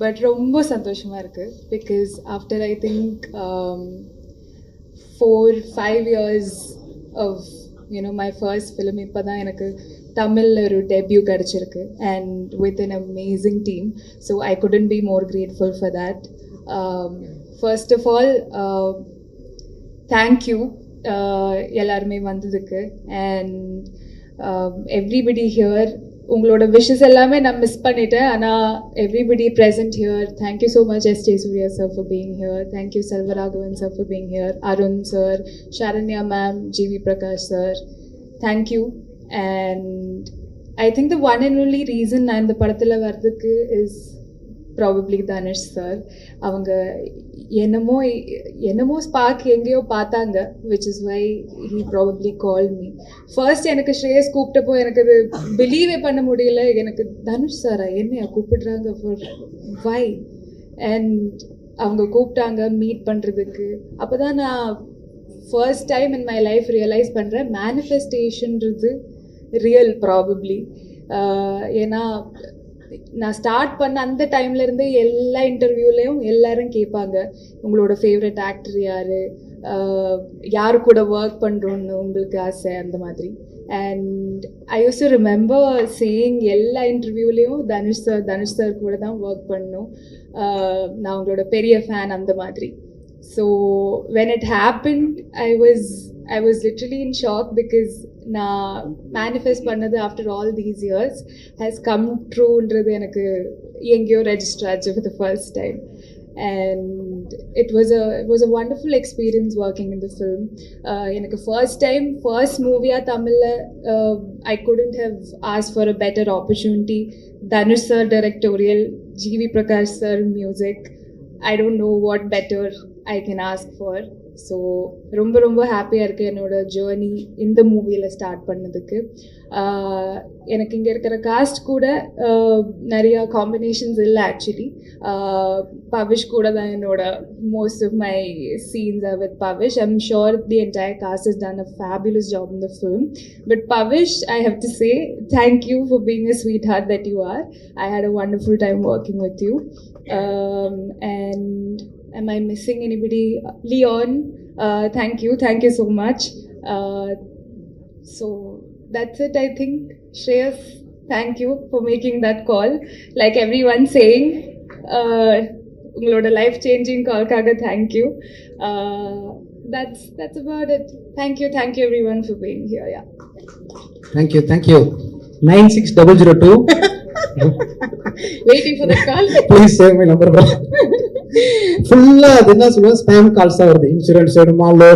But ரொம்ப சந்தோஷமாக இருக்குது because after I think four five years of you know my first film இப்போ தான் எனக்கு தமிழில் ஒரு டெபியூ கிடச்சிருக்கு. And with an amazing team so I couldn't be more grateful for that first of all thank you எல்லாருமே வந்ததுக்கு. And everybody here உங்களோட wishes எல்லாமே நான் மிஸ் பண்ணிட்டேன். ஆனால் everybody present here thank you so much S J Suriya sir for being here thank you Selvaraghavan sir for being here Arun sir Saranya ma'am GV Prakash sir thank you and I think the one and only reason நான் இந்த படத்தில் வர்றதுக்கு is probably Dhanush sir அவங்க என்னமோ என்னமோ spark எங்கேயோ பார்த்தாங்க which is why he probably call me first எனக்கு ஸ்ரேயஸ் கூப்பிட்டப்போ எனக்கு அது பிலீவே பண்ண முடியல. எனக்கு தனுஷ் சாரா என்னையா கூப்பிடுறாங்க ஃபார் வை அண்ட் அவங்க கூப்பிட்டாங்க மீட் பண்ணுறதுக்கு அப்போ தான் நான் first time in my life realise பண்ணுறேன் மேனிஃபெஸ்டேஷன்றது ரியல் ப்ராபப்ளி ஏன்னா நான் ஸ்டார்ட் பண்ண அந்த டைம்ல இருந்து எல்லா இன்டர்வியூலையும் எல்லாரும் கேட்பாங்க உங்களோட ஃபேவரட் ஆக்டர் யாரு? யார் கூட ஒர்க் பண்ணுறோன்னு உங்களுக்கு ஆசை? அந்த மாதிரி. And I use remember saying எல்லா இன்டர்வியூலேயும் தனுஷ் சார் தனுஷ் சார் கூட தான் ஒர்க் பண்ணும். நான் உங்களோட பெரிய ஃபேன் அந்த மாதிரி. so when it happen I was I was literally in shock because நான் மேனிஃபெஸ்ட் பண்ணது after all these years has come ட்ரூன்றது எனக்கு எங்கேயோ ரெஜிஸ்டர் ஆச்சு for the first time and it was a it was a wonderful experience working in the film எனக்கு first time first மூவியாக தமிழில் I couldn't have as for a better opportunity Dhanush sir directorial GV Prakash sir music I don't know what better I can ask for so ரொம்ப ரொம்ப ஹாப்பியாக இருக்குது என்னோட journey இந்த மூவியில் ஸ்டார்ட் பண்ணதுக்கு ஆஹ் எனக்கு இங்கே இருக்கிற காஸ்ட் கூட ஆஹ் நிறையா காம்பினேஷன்ஸ் இல்லை ஆக்சுவலி பவிஷ் கூட தான் என்னோட most of my scenes are with Pavish I'm sure the entire cast is done a fabulous job in the film but Pavish I have to say thank you for being a sweet heart that you are I had a wonderful time working with you and am I missing anybody? Leon, uh, thank you, thank you so much. Uh, so that's it, I think. Shreyas, thank you for making that call. Like everyone saying, uh, உங்களோட life changing கால்க்காக thank you that's that's about it thank you thank you everyone for being here yeah thank you thank you nine six double zero two waiting for the call please save my number ஃபுல்லா அது என்ன சொல்லுவேன் spam calls தான் வருது. Insurance வேணுமா? Low